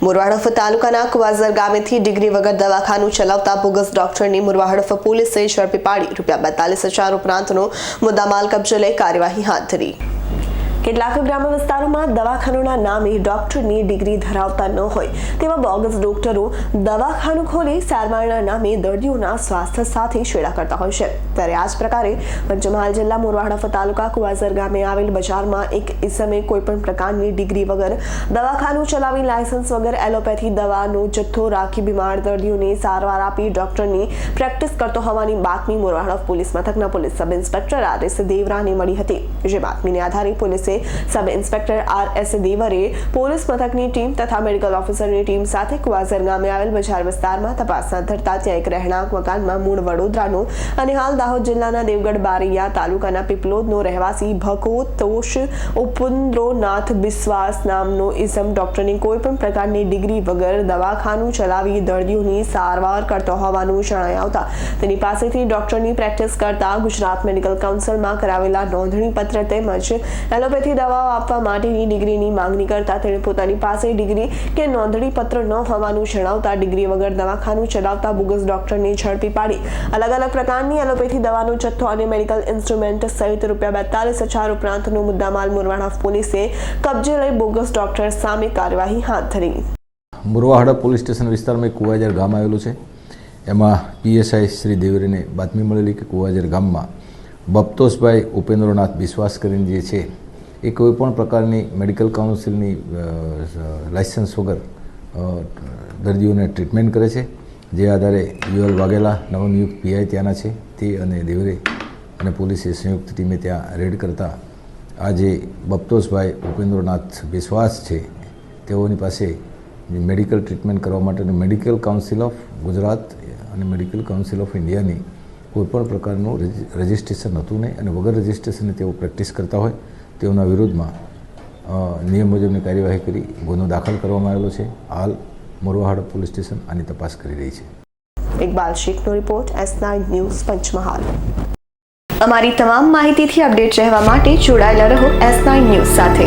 મુરવાડફ તાલુકાના કુવાઝર ગામેથી ડિગ્રી વગર દવાખાનું ચલાવતા બોગસ ડોક્ટરની મુરવાડફ પોલીસે ઝડપી પાડી રૂપિયા બેતાલીસ હજાર ઉપરાંતનો મુદ્દામાલ કબજે લઈ કાર્યવાહી હાથ ધરી. કેટલાક ગ્રામ્ય વિસ્તારોમાં દવાખાનાના નામે ડોક્ટરની ડિગ્રી ધરાવતા ન હોય તેવા બોગસ ડોક્ટરો દવાખાનું ખોલી સારવારના નામે દર્દીઓના સ્વાસ્થ્ય સાથે છેડા કરતા હોય છે. ત્યારે આ જ પ્રકારે પંચમહાલ જિલ્લા મોરવાડા તાલુકા કુવાઝર ગામે આવેલ બજારમાં એક ઇસમે કોઈપણ પ્રકારની ડિગ્રી વગર દવાખાનું ચલાવી લાયસન્સ વગર એલોપેથી દવાનો જથ્થો રાખી બીમાર દર્દીઓને સારવાર આપી ડોક્ટરની પ્રેક્ટિસ કરતો હોવાની બાતમી મોરવાડા પોલીસ મથકના પોલીસ સબ ઇન્સ્પેક્ટર આર દેવરાને મળી હતી. જે બાતમીને આધારે પોલીસે સબ ઇન્સ્પેક્ટર આર એસ દેવરે પોલીસ મથકની ટીમ તથા મેડિકલ ઓફિસરની ટીમ સાથે કુવાઝર ગામે આવેલ બજાર વિસ્તારમાં તપાસ હાથ ધરતા ત્યાં એક રહેણાંક મકાનમાં મૂળ વડોદરાનો અને હાલ દાહોદ જિલ્લાના દેવગઢ બારૈયા તાલુકાના પીપલોદનો રહેવાસી ભકોતોષ ઉપુન્દ્રોનાથ બિસ્વાસ નામનો ઇસમ ડોક્ટરની કોઈ પણ પ્રકારની ડિગ્રી વગર દવાખાનું ચલાવી દર્દીઓની સારવાર કરતો હોવાનું જણાઈ આવતા. તેની પાસેથી ડોક્ટરની પ્રેક્ટિસ કરતા ગુજરાત મેડિકલ કાઉન્સિલમાં કરાવેલા નોંધણી પત્ર તેમજ એલોપેથી દવાઓ આપવા માટેની ડિગ્રીની માંગણી કરતા તેણે પોતાની પાસે ડિગ્રી કે નોંધણી પત્ર ન હોવાનું જણાવતા ડિગ્રી વગર દવાખાનું ચલાવતા બોગસ ડોક્ટરને ઝડપી પાડી. અલગ અલગ પ્રકારની એલોપેથી દવાનો જથ્થો અને મેડિકલ ઇન્સ્ટ્રુમેન્ટ સહિત રૂપિયા બેતાલીસ હજાર ઉપરાંતનો મુદ્દામાલ મુરવાડા પોલીસે કબજે લઈ બોગસ ડોક્ટર સામે કાર્યવાહી હાથ ધરી. મુરવાહડા પોલીસ સ્ટેશન વિસ્તારમાં એક કુવાજર ગામ આવેલું છે. એમાં પીએસઆઈ શ્રી દેવરીને બાતમી મળેલી કે કુવાજર ગામમાં બપ્તોસભાઈ ઉપેન્દ્રનાથ વિશ્વાસ કરીને જે છે એ કોઈપણ પ્રકારની મેડિકલ કાઉન્સિલની લાઇસન્સ વગર દર્દીઓને ટ્રીટમેન્ટ કરે છે. જે આધારે યુએલ વાઘેલા નવનિયુક્ત પીઆઈ ત્યાંના છે. તે અને દેવરે અને પોલીસે સંયુક્ત ટીમે ત્યાં રેડ કરતા આ જે બપ્તોષભાઈ ઉપેન્દ્રનાથ વિશ્વાસ છે, તેઓની પાસે મેડિકલ ટ્રીટમેન્ટ કરવા માટેનું મેડિકલ કાઉન્સિલ ઓફ ગુજરાત અને મેડિકલ કાઉન્સિલ ઓફ ઇન્ડિયાની કોઈપણ પ્રકારનું રજિસ્ટ્રેશન હતું નહીં અને વગર રજિસ્ટ્રેશનને તેઓ પ્રેક્ટિસ કરતા હોય. તેઓના વિરુદ્ધમાં નિયમ મુજબની કાર્યવાહી કરી, ગુનો દાખલ કરવામાં આવેલો છે. હાલ મોરવાહાડ પોલીસ સ્ટેશન આની તપાસ કરી રહી છે. Iqbal શેખનો report, S nine news Panchmahal. અમારી તમામ માહિતીથી અપડેટ રહેવા માટે જોડાયેલા રહો એસ નાઇન ન્યૂઝ સાથે.